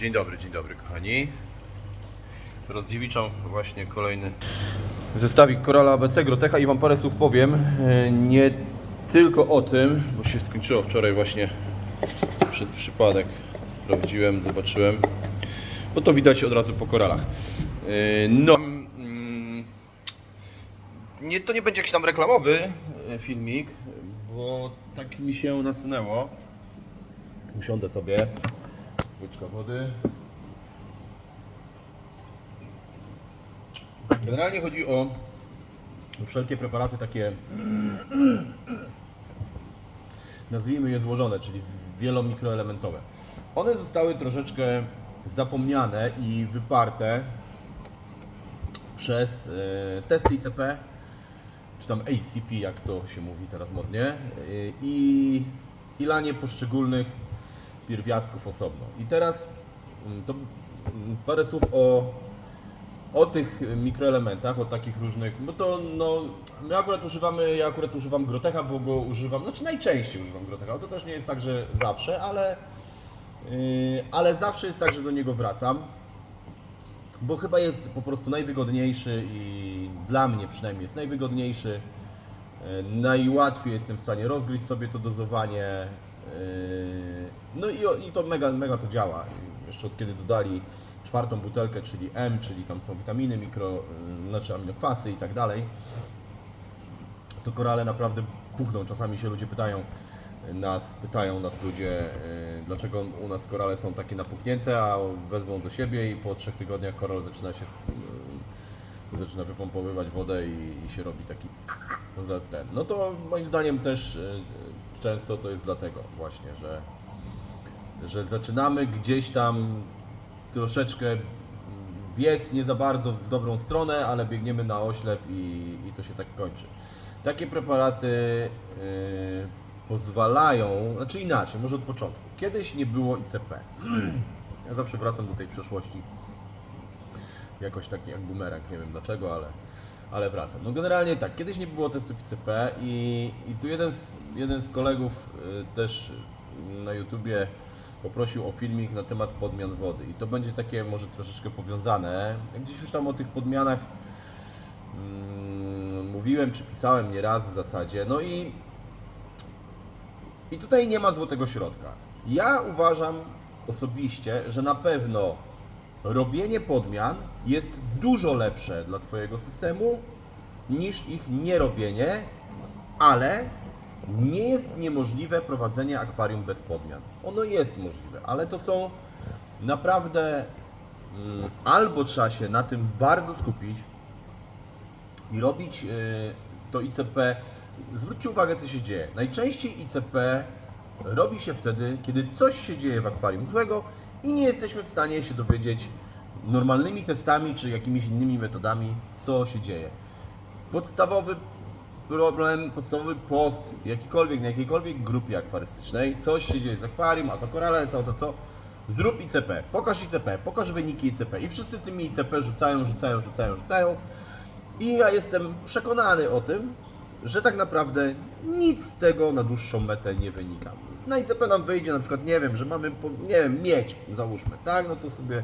Dzień dobry, dzień dobry kochani. Rozdziewiczam właśnie kolejny zestawik Korala ABC Grotecha i Wam parę słów powiem. E, Nie tylko o tym, bo się skończyło wczoraj właśnie przez przypadek. Sprawdziłem, zobaczyłem. Bo to widać od razu po koralach. E, No, mm, nie, to nie będzie jakiś tam reklamowy e, filmik, bo tak mi się nasunęło. Usiądę sobie. Łyczka wody. Generalnie chodzi o wszelkie preparaty takie, nazwijmy je złożone, czyli wielomikroelementowe. One zostały troszeczkę zapomniane i wyparte przez e, testy ICP, czy tam ACP, jak to się mówi teraz modnie, e, i, i lanie poszczególnych pierwiastków osobno. I teraz mm, to mm, parę słów o, o tych mikroelementach, o takich różnych, bo to no, my akurat używamy, ja akurat używam Grotecha, bo go używam, znaczy najczęściej używam Grotecha, to też nie jest tak, że zawsze, ale, yy, ale zawsze jest tak, że do niego wracam, bo chyba jest po prostu najwygodniejszy i dla mnie przynajmniej jest najwygodniejszy. E, Najłatwiej jestem w stanie rozgryźć sobie to dozowanie. E, No i, i to mega, mega to działa. Jeszcze od kiedy dodali czwartą butelkę, czyli M, czyli tam są witaminy, mikro, e, znaczy aminokwasy i tak dalej, to korale naprawdę puchną. Czasami się ludzie pytają nas, pytają nas ludzie, e, dlaczego u nas korale są takie napuchnięte, a wezmą do siebie i po trzech tygodniach koral zaczyna się zaczyna wypompowywać wodę i, i się robi taki za ten. No to moim zdaniem też często to jest dlatego właśnie, że, że zaczynamy gdzieś tam troszeczkę biec nie za bardzo w dobrą stronę, ale biegniemy na oślep i, i to się tak kończy. Takie preparaty e, pozwalają, znaczy inaczej, może od początku. Kiedyś nie było ICP. Ja zawsze wracam do tej przeszłości jakoś taki jak bumerang, nie wiem dlaczego, ale, ale wracam. No generalnie tak, kiedyś nie było testów ICP i, i tu jeden z, jeden z kolegów y, też na YouTubie poprosił o filmik na temat podmian wody i to będzie takie może troszeczkę powiązane. Gdzieś już tam o tych podmianach mm, mówiłem czy pisałem nieraz w zasadzie, no i i tutaj nie ma złotego środka. Ja uważam osobiście, że na pewno robienie podmian jest dużo lepsze dla Twojego systemu niż ich nierobienie, ale nie jest niemożliwe prowadzenie akwarium bez podmian. Ono jest możliwe, ale to są naprawdę mm, albo trzeba się na tym bardzo skupić, i robić y, to ICP. Zwróćcie uwagę, co się dzieje. Najczęściej ICP robi się wtedy, kiedy coś się dzieje w akwarium złego i nie jesteśmy w stanie się dowiedzieć normalnymi testami czy jakimiś innymi metodami, co się dzieje. Podstawowy problem, podstawowy post, jakikolwiek, na jakiejkolwiek grupie akwarystycznej, coś się dzieje z akwarium, a to korale są to co? Zrób ICP, pokaż ICP, pokaż wyniki ICP i wszyscy tymi ICP rzucają, rzucają, rzucają, rzucają i ja jestem przekonany o tym, że tak naprawdę nic z tego na dłuższą metę nie wynika. Na ICP nam wyjdzie na przykład, nie wiem, że mamy, nie wiem, miedź, załóżmy, tak? No to sobie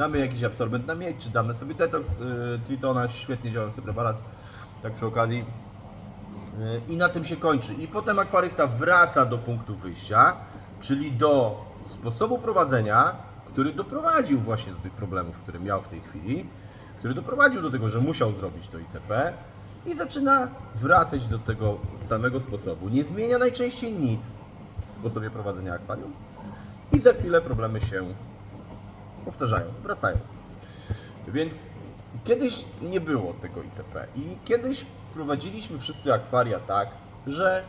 damy jakiś absorbent na miedź, czy damy sobie detox y, Tritona, świetnie działający preparat, tak przy okazji. Y, I na tym się kończy. I potem akwarysta wraca do punktu wyjścia, czyli do sposobu prowadzenia, który doprowadził właśnie do tych problemów, które miał w tej chwili, który doprowadził do tego, że musiał zrobić to ICP i zaczyna wracać do tego samego sposobu. Nie zmienia najczęściej nic w sposobie prowadzenia akwarium i za chwilę problemy się powtarzają, wracają. Więc kiedyś nie było tego ICP i kiedyś prowadziliśmy wszyscy akwaria tak, że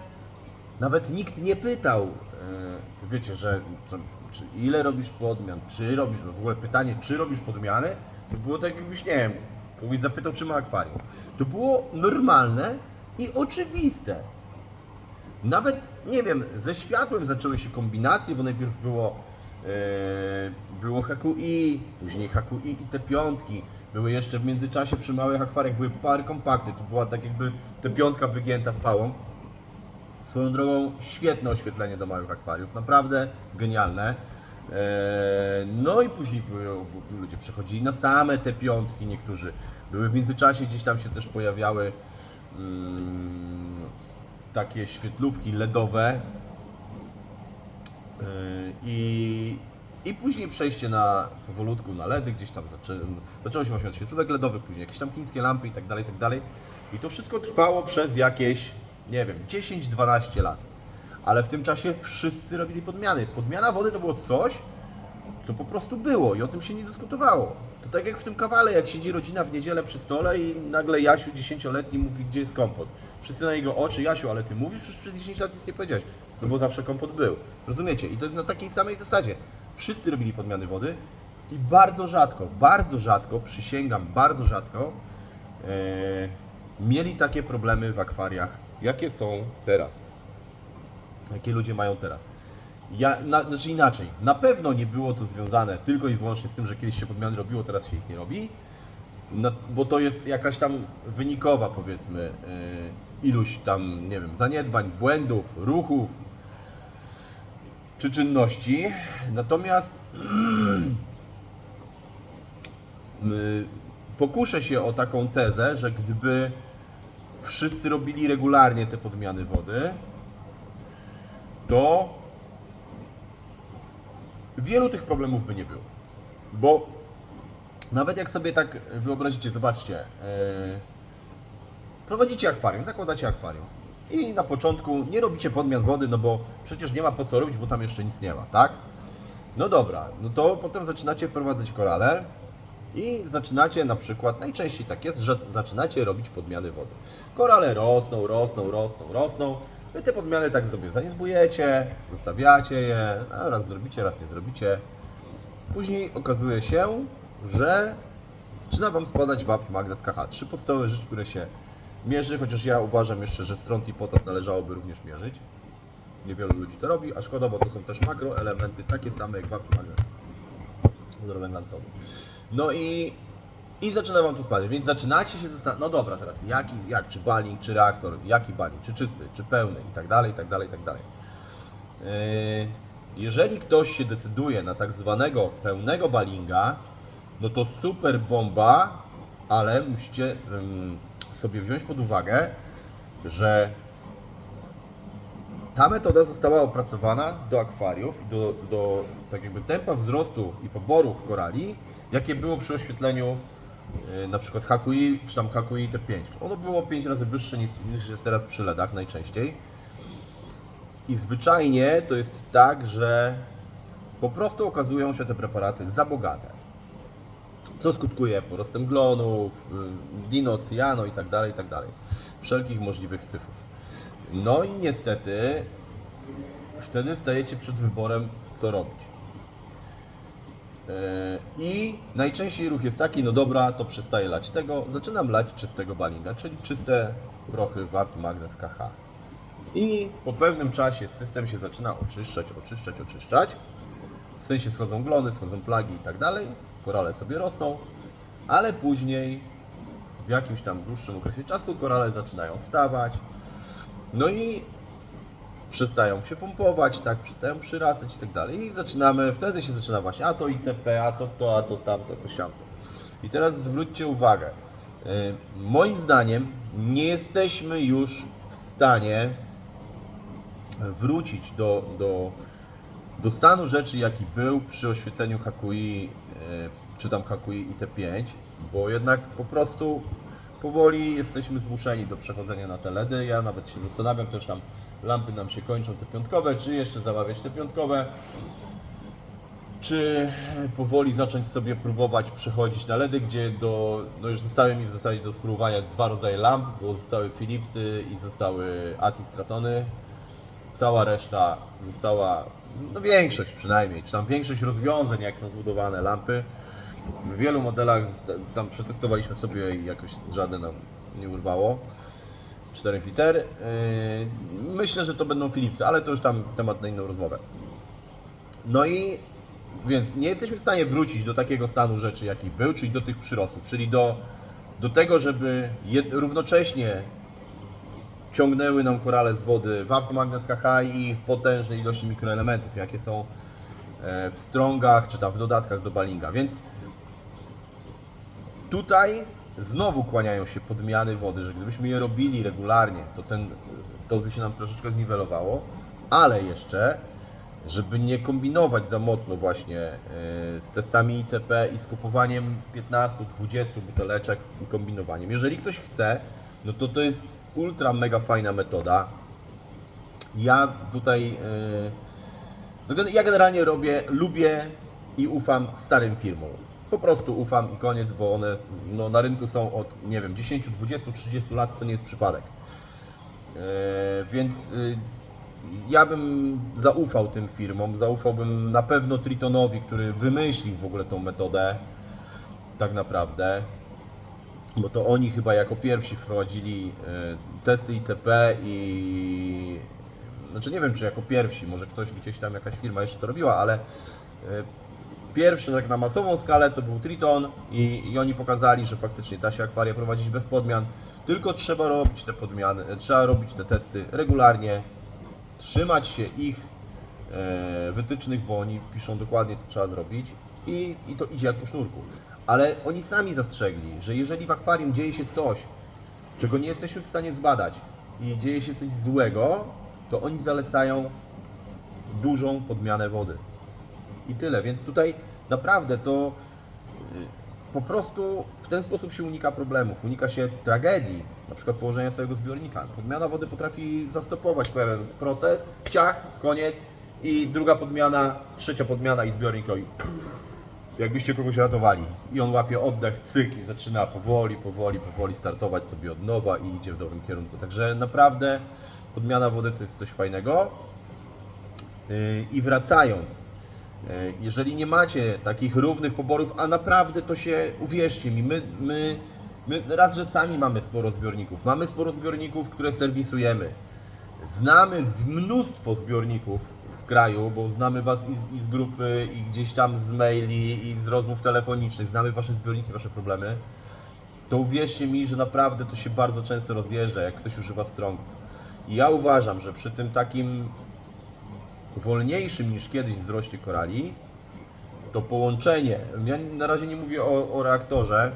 nawet nikt nie pytał, e, wiecie, że to, czy ile robisz podmian, czy robisz, w ogóle pytanie, czy robisz podmiany, to było tak jakbyś, nie wiem, kogoś zapytał, czy ma akwarium. To było normalne i oczywiste. Nawet, nie wiem, ze światłem zaczęły się kombinacje, bo najpierw było, było HQI, później HQI i te piątki. Były jeszcze w międzyczasie przy małych akwariach, były pary kompakty, to była tak jakby te piątka wygięta w pałą. Swoją drogą świetne oświetlenie do małych akwariów, naprawdę genialne. E, No i później ludzie przechodzili na same te piątki, niektórzy były w międzyczasie, gdzieś tam się też pojawiały mm, takie świetlówki LEDowe Yy, i, i później przejście na powolutku na LEDy, gdzieś tam zaczę, zaczęło się właśnie od świetlówek później jakieś tam chińskie lampy i tak dalej, i tak dalej. I to wszystko trwało przez jakieś, nie wiem, 10-12 lat. Ale w tym czasie wszyscy robili podmiany. Podmiana wody to było coś, co po prostu było i o tym się nie dyskutowało. To tak jak w tym kawale, jak siedzi rodzina w niedzielę przy stole i nagle Jasiu, dziesięcioletni, mówi, gdzie jest kompot. Wszyscy na jego oczy, Jasiu, ale ty mówisz, już przez 10 lat nic nie powiedziałeś. No bo zawsze kompot był. Rozumiecie? I to jest na takiej samej zasadzie. Wszyscy robili podmiany wody i bardzo rzadko, bardzo rzadko, przysięgam, bardzo rzadko, e, mieli takie problemy w akwariach, jakie są teraz. Jakie ludzie mają teraz. Ja, na, znaczy inaczej, na pewno nie było to związane tylko i wyłącznie z tym, że kiedyś się podmiany robiło, teraz się ich nie robi, no, bo to jest jakaś tam wynikowa, powiedzmy, yy, iluś tam, nie wiem, zaniedbań, błędów, ruchów czy czynności. Natomiast yy, pokuszę się o taką tezę, że gdyby wszyscy robili regularnie te podmiany wody, to wielu tych problemów by nie było. Bo nawet jak sobie tak wyobrazicie, zobaczcie, e, prowadzicie akwarium, zakładacie akwarium i na początku nie robicie podmian wody, no bo przecież nie ma po co robić, bo tam jeszcze nic nie ma, tak? No dobra, no to potem zaczynacie wprowadzać korale i zaczynacie na przykład, najczęściej tak jest, że zaczynacie robić podmiany wody. Korale rosną, rosną, rosną, rosną. Wy te podmiany tak sobie zaniedbujecie, zostawiacie je, a raz zrobicie, raz nie zrobicie. Później okazuje się, że zaczyna Wam spadać wapń magnez KH. Trzy podstawowe rzeczy, które się mierzy, chociaż ja uważam jeszcze, że stront i potas należałoby również mierzyć. Niewielu ludzi to robi, a szkoda, bo to są też makroelementy takie same jak wapń magnez węglancowy. No i, i zaczyna Wam to spadać, więc zaczynacie się zastanawiać, no dobra, teraz jaki, jak, czy baling, czy reaktor, jaki baling, czy czysty, czy pełny i tak dalej, i tak dalej, i tak dalej. Yy, Jeżeli ktoś się decyduje na tak zwanego pełnego balinga, no to super bomba, ale musicie sobie wziąć pod uwagę, że ta metoda została opracowana do akwariów i do, do tak jakby tempa wzrostu i poborów korali, jakie było przy oświetleniu yy, na przykład HQI czy tam HQI T5. Ono było 5 razy wyższe niż, niż jest teraz przy LEDach najczęściej. I zwyczajnie to jest tak, że po prostu okazują się te preparaty za bogate. Co skutkuje porostem glonów, y, dino, cyjano i tak dalej, i tak. Wszelkich możliwych syfów. No i niestety wtedy stajecie przed wyborem, co robić. Yy, I najczęściej ruch jest taki, no dobra, to przestaję lać tego, zaczynam lać czystego balinga, czyli czyste prochy wapń, magnez, KH. I po pewnym czasie system się zaczyna oczyszczać, oczyszczać, oczyszczać. W sensie schodzą glony, schodzą plagi i tak dalej. Korale sobie rosną, ale później w jakimś tam dłuższym okresie czasu korale zaczynają stawać. No i przestają się pompować, tak, przestają przyrastać i tak dalej. I zaczynamy, wtedy się zaczyna właśnie, a to ICP, a to to, a to tamto, to siamto. I teraz zwróćcie uwagę. y, Moim zdaniem nie jesteśmy już w stanie wrócić do, do, do stanu rzeczy, jaki był przy oświetleniu HQI, e, czy tam HQI i T5, bo jednak po prostu powoli jesteśmy zmuszeni do przechodzenia na te LEDy. Ja nawet się zastanawiam, też tam lampy nam się kończą, te piątkowe, czy jeszcze zamawiać te piątkowe, czy powoli zacząć sobie próbować przechodzić na LEDy, gdzie do, no już zostały mi w zasadzie do spróbowania dwa rodzaje lamp, bo zostały Philipsy i zostały ATI Stratony cała reszta została, no większość przynajmniej, czy tam większość rozwiązań, jak są zbudowane lampy. W wielu modelach tam przetestowaliśmy sobie i jakoś żadne nam nie urwało. 4 liter. Yy, Myślę, że to będą Philipsy, ale to już tam temat na inną rozmowę. No i więc nie jesteśmy w stanie wrócić do takiego stanu rzeczy, jaki był, czyli do tych przyrostów, czyli do, do tego, żeby równocześnie ciągnęły nam korale z wody wapń magnez KH i potężne ilości mikroelementów, jakie są e, w strongach, czy tam w dodatkach do balinga, więc tutaj znowu kłaniają się podmiany wody, że gdybyśmy je robili regularnie, to, ten, to by się nam troszeczkę zniwelowało, ale jeszcze, żeby nie kombinować za mocno właśnie e, z testami ICP i z kupowaniem 15-20 buteleczek i kombinowaniem. Jeżeli ktoś chce, no to to jest ultra mega fajna metoda. Ja tutaj, e, no ja generalnie robię, lubię i ufam starym firmom. Po prostu ufam i koniec, bo one no, na rynku są od, nie wiem, 10, 20, 30 lat, to nie jest przypadek. E, więc y, ja bym zaufał tym firmom, zaufałbym na pewno Tritonowi, który wymyślił w ogóle tą metodę, tak naprawdę, bo to oni chyba jako pierwsi wprowadzili y, testy ICP i znaczy nie wiem czy jako pierwsi, może ktoś gdzieś tam jakaś firma jeszcze to robiła, ale y, pierwszy tak na masową skalę to był Triton i, i oni pokazali, że faktycznie da się akwaria prowadzić bez podmian, tylko trzeba robić te podmiany, trzeba robić te testy regularnie, trzymać się ich e, wytycznych, bo oni piszą dokładnie, co trzeba zrobić i, i to idzie jak po sznurku. Ale oni sami zastrzegli, że jeżeli w akwarium dzieje się coś, czego nie jesteśmy w stanie zbadać i dzieje się coś złego, to oni zalecają dużą podmianę wody. I tyle, więc tutaj naprawdę to y, po prostu w ten sposób się unika problemów, unika się tragedii, na przykład położenia całego zbiornika. Podmiana wody potrafi zastopować pewien proces, ciach, koniec i druga podmiana, trzecia podmiana i zbiornik roi. Jakbyście kogoś ratowali. I on łapie oddech, cyk i zaczyna powoli, powoli, powoli startować sobie od nowa i idzie w dobrym kierunku. Także naprawdę podmiana wody to jest coś fajnego. Yy, I wracając, E, Jeżeli nie macie takich równych poborów, a naprawdę to się, uwierzcie mi, my, my, my raz, że sami mamy sporo zbiorników, mamy sporo zbiorników, które serwisujemy. Znamy mnóstwo zbiorników kraju, bo znamy Was i z, i z grupy, i gdzieś tam z maili, i z rozmów telefonicznych, znamy Wasze zbiorniki, Wasze problemy. To uwierzcie mi, że naprawdę to się bardzo często rozjeżdża, jak ktoś używa strongów. I ja uważam, że przy tym takim wolniejszym niż kiedyś wzroście korali, to połączenie, ja na razie nie mówię o, o reaktorze,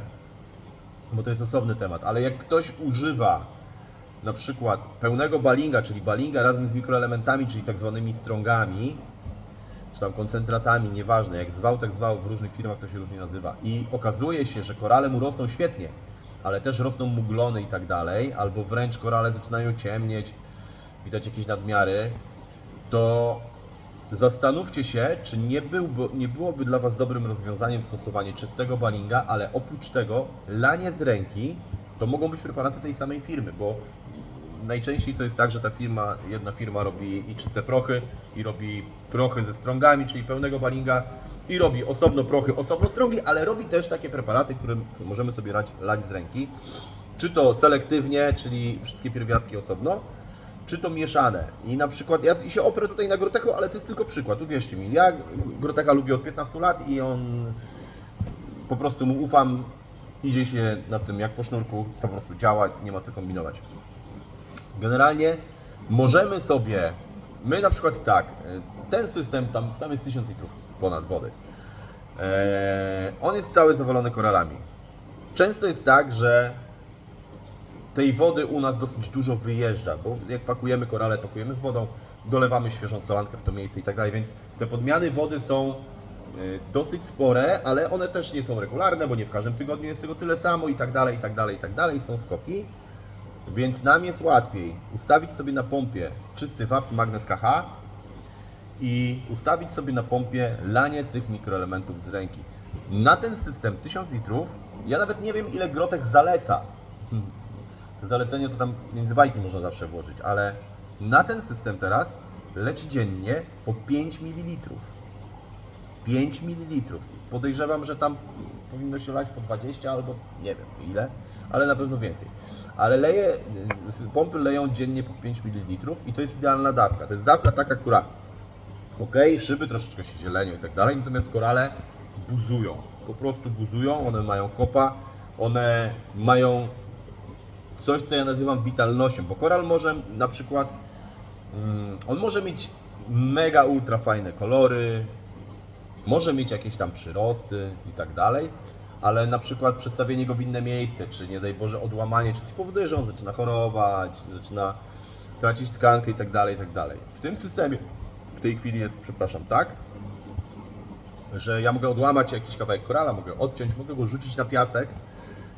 bo to jest osobny temat, ale jak ktoś używa na przykład pełnego balinga, czyli balinga razem z mikroelementami, czyli tak zwanymi strongami, czy tam koncentratami, nieważne, jak zwał, tak zwał, w różnych firmach to się różnie nazywa. I okazuje się, że korale mu rosną świetnie, ale też rosną mu glony i tak dalej, albo wręcz korale zaczynają ciemnieć, widać jakieś nadmiary, to zastanówcie się, czy nie, byłby, nie byłoby dla Was dobrym rozwiązaniem stosowanie czystego balinga, ale oprócz tego lanie z ręki to mogą być preparaty tej samej firmy, bo najczęściej to jest tak, że ta firma, jedna firma robi i czyste prochy, i robi prochy ze strągami, czyli pełnego balinga, i robi osobno prochy, osobno strągi, ale robi też takie preparaty, które możemy sobie lać, lać z ręki. Czy to selektywnie, czyli wszystkie pierwiastki osobno, czy to mieszane. I na przykład, ja się oprę tutaj na Grotechu, ale to jest tylko przykład, uwierzcie mi. Ja Grotecha lubię od 15 lat i on po prostu mu ufam, idzie się na tym jak po sznurku, po prostu działa, nie ma co kombinować. Generalnie możemy sobie, my na przykład tak, ten system, tam, tam jest 1000 litrów ponad wody. Eee, on jest cały zawalony koralami. Często jest tak, że tej wody u nas dosyć dużo wyjeżdża, bo jak pakujemy korale, pakujemy z wodą, dolewamy świeżą solankę w to miejsce i tak dalej, więc te podmiany wody są y, dosyć spore, ale one też nie są regularne, bo nie w każdym tygodniu jest tego tyle samo i tak dalej, i tak dalej, i tak dalej, są skoki. Więc nam jest łatwiej ustawić sobie na pompie czysty WAP magnes KH i ustawić sobie na pompie lanie tych mikroelementów z ręki. Na ten system 1000 litrów, ja nawet nie wiem ile Grotek zaleca. Te zalecenie to tam między bajki można zawsze włożyć, ale na ten system teraz leci dziennie po 5 ml. 5 ml. Podejrzewam, że tam powinno się lać po 20 albo nie wiem ile, ale na pewno więcej. Ale leje, pompy leją dziennie po 5 ml i to jest idealna dawka. To jest dawka taka, która ok, szyby troszeczkę się zielenią i tak dalej, natomiast korale buzują. Po prostu buzują, one mają kopa, one mają coś, co ja nazywam witalnością, bo koral może na przykład, mm, on może mieć mega ultra fajne kolory, Może mieć jakieś tam przyrosty i tak dalej, ale na przykład przestawienie go w inne miejsce, czy nie daj Boże odłamanie, czy coś powoduje, że on zaczyna chorować, zaczyna tracić tkankę i tak dalej, i tak dalej. W tym systemie w tej chwili jest, przepraszam, tak, że ja mogę odłamać jakiś kawałek korala, mogę odciąć, mogę go rzucić na piasek.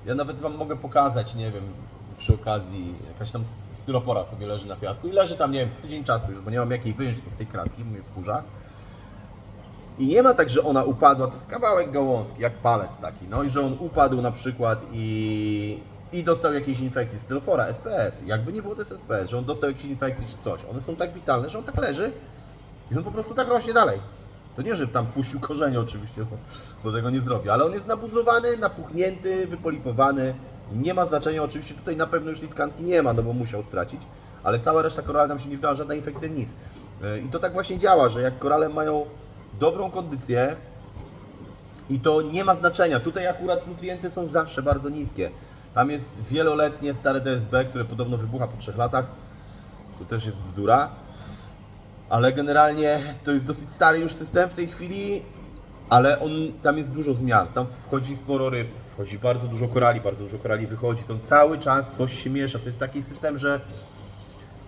Ja nawet Wam mogę pokazać, nie wiem, przy okazji jakaś tam styropora sobie leży na piasku i leży tam, nie wiem, z tydzień czasu już, bo nie mam jakiej wyjąć tej kratki, mnie wkurza. I nie ma tak, że ona upadła, to jest kawałek gałązki, jak palec taki, no i że on upadł na przykład i, i dostał jakiejś infekcji, stylofora, SPS, jakby nie było to jest SPS, że on dostał jakiejś infekcji czy coś. One są tak witalne, że on tak leży i on po prostu tak rośnie dalej. To nie, że tam puścił korzenie oczywiście, bo, bo tego nie zrobi, ale on jest nabuzowany, napuchnięty, wypolipowany. Nie ma znaczenia, oczywiście tutaj na pewno już tej nie ma, no bo musiał stracić, ale cała reszta korali tam się nie wdała, żadna infekcja, nic. Yy, I to tak właśnie działa, że jak korale mają dobrą kondycję i to nie ma znaczenia. Tutaj akurat nutrienty są zawsze bardzo niskie. Tam jest wieloletnie stare DSB, które podobno wybucha po 3 latach. To też jest bzdura. Ale generalnie to jest dosyć stary już system w tej chwili, ale on, tam jest dużo zmian. Tam wchodzi sporo ryb, wchodzi bardzo dużo korali, bardzo dużo korali wychodzi. To cały czas coś się miesza. To jest taki system, że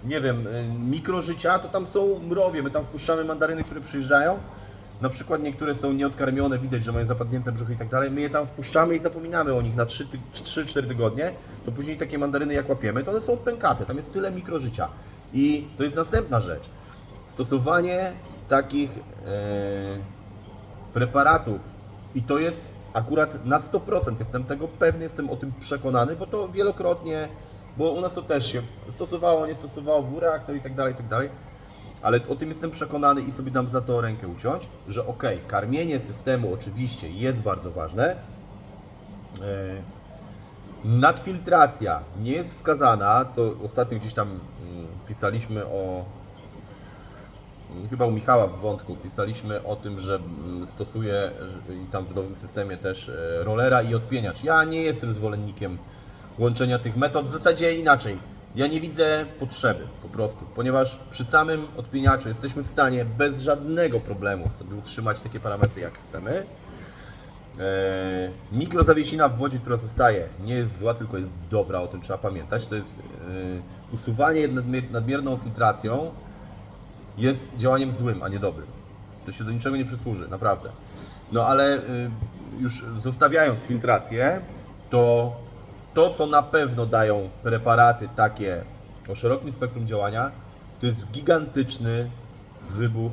nie wiem, y, mikrożycia to tam są mrowie. My tam wpuszczamy mandaryny, które przyjeżdżają. Na przykład niektóre są nieodkarmione, widać, że mają zapadnięte brzuchy i tak dalej. My je tam wpuszczamy i zapominamy o nich na 3-4 tygodnie. To później takie mandaryny jak łapiemy, to one są pękate. Tam jest tyle mikrożycia. I to jest następna rzecz. Stosowanie takich e, preparatów i to jest akurat na 100%, jestem tego pewny, jestem o tym przekonany, bo to wielokrotnie, bo u nas to też się stosowało, nie stosowało w reaktor i tak dalej, i tak dalej, ale o tym jestem przekonany i sobie dam za to rękę uciąć, że ok, karmienie systemu oczywiście jest bardzo ważne, e, nadfiltracja nie jest wskazana, co ostatnio gdzieś tam mm, pisaliśmy o chyba u Michała w wątku pisaliśmy o tym, że mm, stosuje że- i tam w nowym systemie też e, rollera i odpieniacz. Ja nie jestem zwolennikiem łączenia tych metod. W zasadzie inaczej. Ja nie widzę potrzeby po prostu, ponieważ przy samym odpieniaczu jesteśmy w stanie bez żadnego problemu sobie utrzymać takie parametry jak chcemy. E, mikrozawiesina w wodzie, która zostaje, nie jest zła, tylko jest dobra, o tym trzeba pamiętać. To jest e, usuwanie nadmier- nadmierną filtracją jest działaniem złym, a nie dobrym. To się do niczego nie przysłuży, naprawdę. No ale y, już zostawiając filtrację, to to, co na pewno dają preparaty takie o szerokim spektrum działania, to jest gigantyczny wybuch,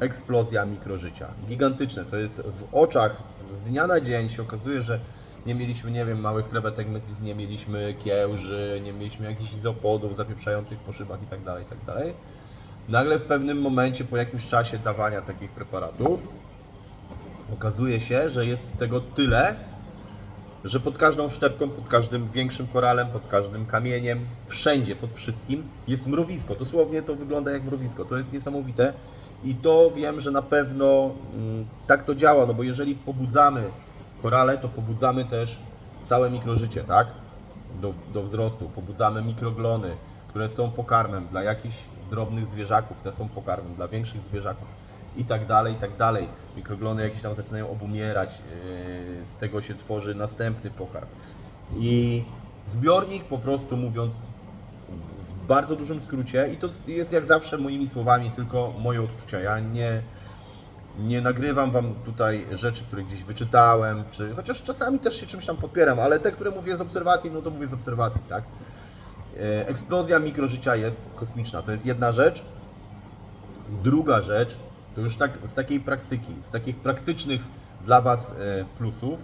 eksplozja mikrożycia. Gigantyczne. To jest w oczach z dnia na dzień się okazuje, że nie mieliśmy, nie wiem, małych krewetek mesis, nie mieliśmy kiełży, nie mieliśmy jakichś izopodów zapieprzających po szybach i tak dalej, i tak. Nagle w pewnym momencie, po jakimś czasie dawania takich preparatów, okazuje się, że jest tego tyle, że pod każdą szczepką, pod każdym większym koralem, pod każdym kamieniem, wszędzie, pod wszystkim jest mrowisko. Dosłownie to wygląda jak mrowisko. To jest niesamowite i to wiem, że na pewno mm, tak to działa, no bo jeżeli pobudzamy korale, to pobudzamy też całe mikrożycie, tak? Do, do wzrostu. Pobudzamy mikroglony, które są pokarmem dla jakichś drobnych zwierzaków, te są pokarmem dla większych zwierzaków i tak dalej, i tak dalej. Mikroglony jakieś tam zaczynają obumierać, yy, z tego się tworzy następny pokarm. I zbiornik po prostu mówiąc w bardzo dużym skrócie i to jest jak zawsze moimi słowami tylko moje odczucia. Ja nie, nie nagrywam Wam tutaj rzeczy, które gdzieś wyczytałem, czy chociaż czasami też się czymś tam podpieram, ale te, które mówię z obserwacji, no to mówię z obserwacji, tak? E, Eksplozja mikrożycia jest kosmiczna. To jest jedna rzecz. Druga rzecz, to już tak z takiej praktyki, z takich praktycznych dla Was e, plusów,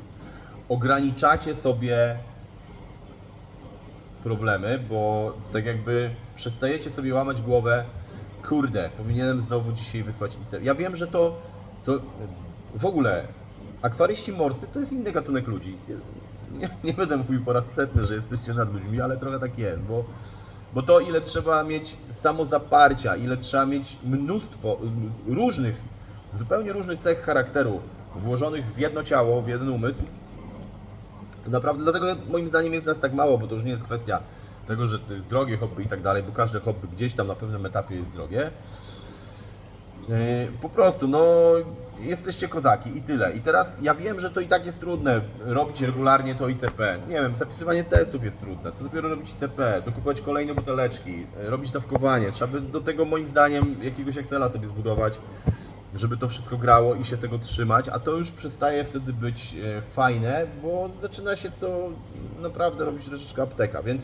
ograniczacie sobie problemy, bo tak jakby przestajecie sobie łamać głowę, kurde, powinienem znowu dzisiaj wysłać IC. Ja wiem, że to, to w ogóle akwaryści morscy to jest inny gatunek ludzi. Nie, nie będę mówił po raz setny, że jesteście nad ludźmi, ale trochę tak jest, bo, bo to ile trzeba mieć samozaparcia, ile trzeba mieć mnóstwo różnych, zupełnie różnych cech charakteru włożonych w jedno ciało, w jeden umysł, to naprawdę dlatego moim zdaniem jest nas tak mało, bo to już nie jest kwestia tego, że to jest drogie hobby i tak dalej, bo każde hobby gdzieś tam na pewnym etapie jest drogie. Yy, Po prostu, no jesteście kozaki i tyle. I teraz ja wiem, że to i tak jest trudne robić regularnie to ICP. Nie wiem, zapisywanie testów jest trudne. Co dopiero robić ICP, dokupować kolejne buteleczki, yy, robić dawkowanie. Trzeba by do tego moim zdaniem jakiegoś Excela sobie zbudować, żeby to wszystko grało i się tego trzymać, a to już przestaje wtedy być e, fajne, bo zaczyna się to naprawdę robić troszeczkę apteka, więc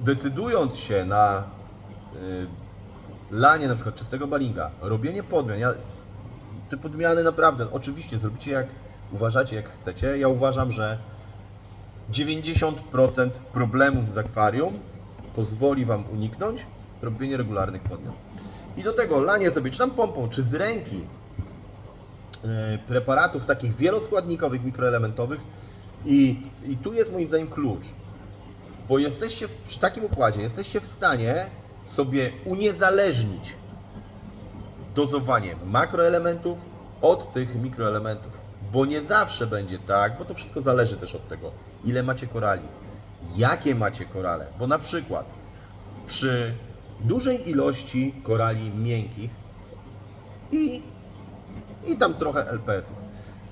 decydując się na lanie na przykład czystego balinga, robienie podmian, ja, te podmiany naprawdę, oczywiście zrobicie jak uważacie, jak chcecie. Ja uważam, że 90% problemów z akwarium pozwoli Wam uniknąć robienie regularnych podmian. I do tego lanie sobie, czy tam pompą, czy z ręki e, preparatów takich wieloskładnikowych, mikroelementowych i, i tu jest moim zdaniem klucz bo jesteście w, przy takim układzie, jesteście w stanie sobie uniezależnić dozowanie makroelementów od tych mikroelementów. Bo nie zawsze będzie tak, bo to wszystko zależy też od tego, ile macie korali, jakie macie korale. Bo na przykład przy dużej ilości korali miękkich i, i tam trochę LPS-ów,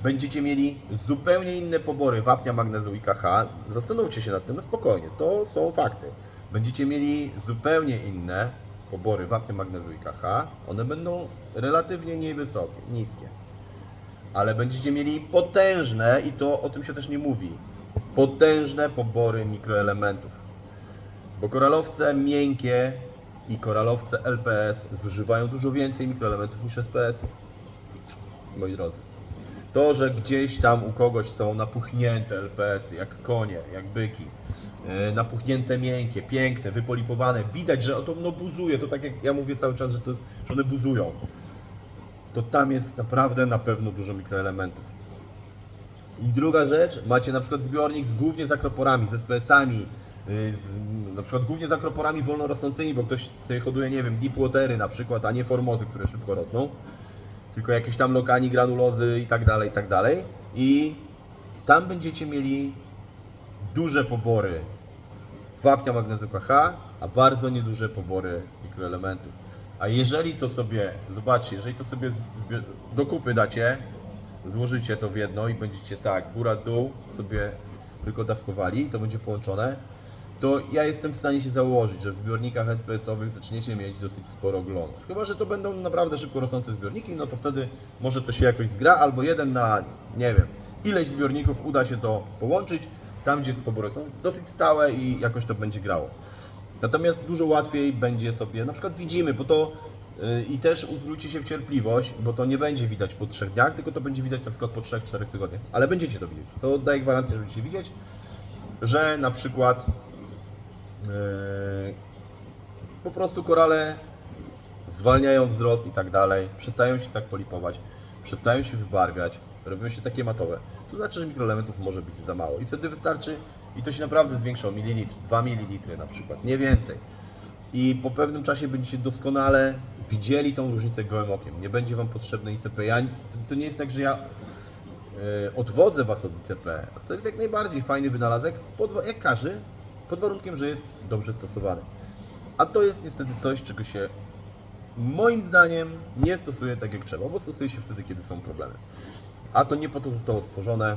będziecie mieli zupełnie inne pobory wapnia, magnezu i KH. Zastanówcie się nad tym, no spokojnie, to są fakty. Będziecie mieli zupełnie inne pobory wapnia, magnezu i KH. One będą relatywnie niewysokie, niskie. Ale będziecie mieli potężne, i to o tym się też nie mówi, potężne pobory mikroelementów. Bo koralowce miękkie i koralowce LPS zużywają dużo więcej mikroelementów niż SPS. Moi drodzy. To, że gdzieś tam u kogoś są napuchnięte LPS-y, jak konie, jak byki, yy, napuchnięte miękkie, piękne, wypolipowane, widać, że to no, buzuje, to tak jak ja mówię cały czas, że, to jest, że one buzują, to tam jest naprawdę na pewno dużo mikroelementów. I druga rzecz, macie na przykład zbiornik głównie z akroporami, z SPS-ami, na przykład głównie z akroporami wolnorosnącymi, bo ktoś sobie hoduje, nie wiem, deepwatery na przykład, a nie formozy, które szybko rosną tylko jakieś tam lokani, granulozy i tak dalej, i tak dalej. I tam będziecie mieli duże pobory wapnia magnezu KH, a bardzo nieduże pobory mikroelementów. A jeżeli to sobie, zobaczcie, jeżeli to sobie do kupy dacie, złożycie to w jedno i będziecie tak, góra, dół sobie tylko dawkowali, to będzie połączone, to ja jestem w stanie się założyć, że w zbiornikach SPS-owych zaczniecie mieć dosyć sporo glonów. Chyba, że to będą naprawdę szybko rosnące zbiorniki, no to wtedy może to się jakoś zgra, albo jeden na, nie wiem, ileś zbiorników uda się to połączyć, tam gdzie pobory są dosyć stałe i jakoś to będzie grało. Natomiast dużo łatwiej będzie sobie, na przykład widzimy, bo to yy, i też uzbrójcie się w cierpliwość, bo to nie będzie widać po trzech dniach, tylko to będzie widać na przykład po 3-4 tygodniach. Ale będziecie to widzieć. To daję gwarancję, że będziecie widzieć, że na przykład po prostu korale zwalniają wzrost i tak dalej, przestają się tak polipować, przestają się wybarwiać, robią się takie matowe. To znaczy, że mikroelementów może być za mało i wtedy wystarczy i to się naprawdę zwiększa o mililitr, 2 ml na przykład, nie więcej. I po pewnym czasie będziecie doskonale widzieli tą różnicę gołym okiem. Nie będzie Wam potrzebne ICP. Ja, to, nie jest tak, że ja e, odwodzę Was od ICP. To jest jak najbardziej fajny wynalazek, jak każdy, pod warunkiem, że jest dobrze stosowany. A to jest niestety coś, czego się moim zdaniem nie stosuje tak jak trzeba, bo stosuje się wtedy, kiedy są problemy. A to nie po to zostało stworzone,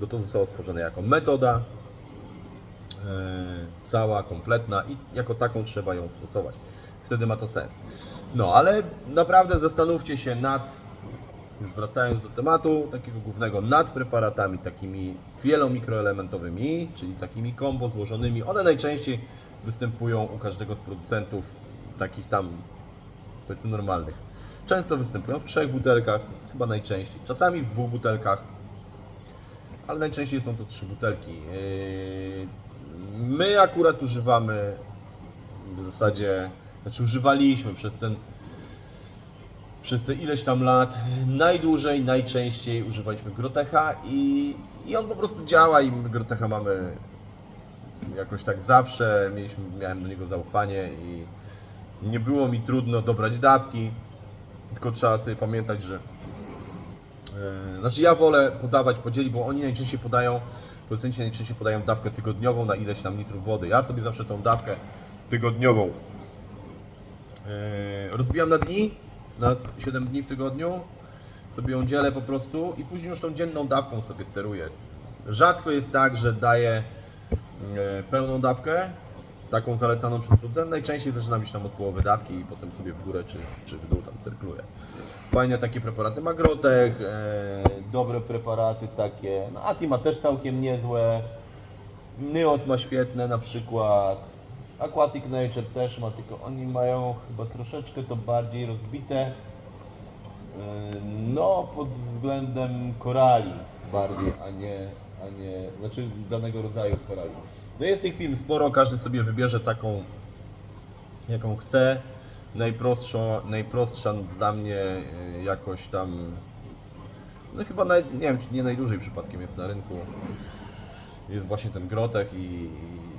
bo to zostało stworzone jako metoda e, cała, kompletna i jako taką trzeba ją stosować. Wtedy ma to sens. No, ale naprawdę zastanówcie się nad, już wracając do tematu takiego głównego, nad preparatami takimi wielomikroelementowymi, czyli takimi kombo złożonymi. One najczęściej występują u każdego z producentów takich tam powiedzmy normalnych. Często występują w trzech butelkach, chyba najczęściej. Czasami w dwóch butelkach, ale najczęściej są to trzy butelki. Yy, My akurat używamy w zasadzie, znaczy używaliśmy przez ten przez te ileś tam lat, najdłużej, najczęściej używaliśmy Grotecha i, i on po prostu działa i my Grotecha mamy jakoś tak zawsze, mieliśmy, miałem do niego zaufanie i nie było mi trudno dobrać dawki, tylko trzeba sobie pamiętać, że e, znaczy ja wolę podawać, podzielić, bo oni najczęściej podają, producenci najczęściej podają dawkę tygodniową na ileś tam litrów wody. Ja sobie zawsze tą dawkę tygodniową Yy, rozbijam na dni, na 7 dni w tygodniu, sobie ją dzielę po prostu i później już tą dzienną dawką sobie steruję. Rzadko jest tak, że daję yy, pełną dawkę, taką zalecaną przez producenta. Najczęściej zaczynam iść tam od połowy dawki i potem sobie w górę czy, czy w dół tam cyrkluję. Fajne takie preparaty Magrotech, e, dobre preparaty takie, no Ati ma też całkiem niezłe, Nyos ma świetne na przykład, Aquatic Nature też ma, tylko oni mają chyba troszeczkę to bardziej rozbite, e, no pod względem korali bardziej, a nie, a nie, znaczy danego rodzaju korali. No jest tych film sporo, każdy sobie wybierze taką, jaką chce. Najprostsza, najprostsza dla mnie y, jakoś tam, no chyba naj, nie wiem, czy nie najdłużej przypadkiem jest na rynku, jest właśnie ten grotech i, i,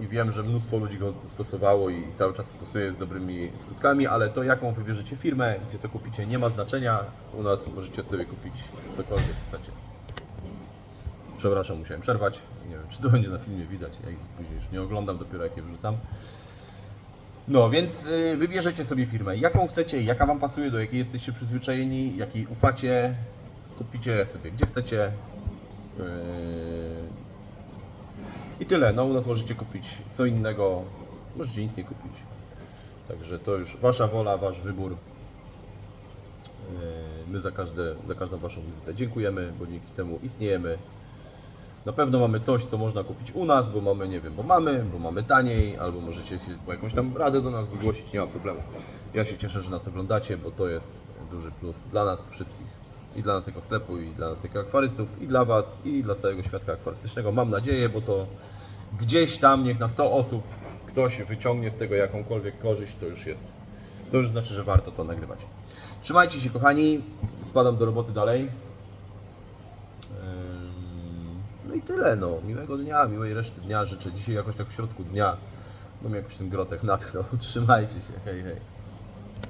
i wiem, że mnóstwo ludzi go stosowało i cały czas stosuje z dobrymi skutkami, ale to jaką wybierzecie firmę, gdzie to kupicie nie ma znaczenia. U nas możecie sobie kupić cokolwiek chcecie. Przepraszam, musiałem przerwać. Nie wiem, czy to będzie na filmie widać. Ja ich później już nie oglądam, dopiero jak je wrzucam. No, więc y, wybierzecie sobie firmę, jaką chcecie, jaka Wam pasuje, do jakiej jesteście przyzwyczajeni, jakiej ufacie. Kupicie sobie gdzie chcecie. Yy, I tyle. No, u nas możecie kupić co innego, możecie nic nie kupić. Także to już Wasza wola, Wasz wybór. Yy, My za, każde, za każdą Waszą wizytę dziękujemy, bo dzięki temu istniejemy. Na pewno mamy coś, co można kupić u nas, bo mamy, nie wiem, bo mamy, bo mamy taniej, albo możecie się po jakąś tam radę do nas zgłosić, nie ma problemu. Ja się cieszę, że nas oglądacie, bo to jest duży plus dla nas wszystkich. I dla nas jako sklepu, i dla nas jako akwarystów, i dla Was, i dla całego świadka akwarystycznego. Mam nadzieję, bo to gdzieś tam, niech na 100 osób ktoś wyciągnie z tego jakąkolwiek korzyść, to już jest, to już znaczy, że warto to nagrywać. Trzymajcie się kochani, spadam do roboty dalej. No i tyle, no. Miłego dnia, miłej reszty dnia życzę. Dzisiaj jakoś tak w środku dnia, bo mnie jakoś ten grotek natchnął. Trzymajcie się, hej, hej.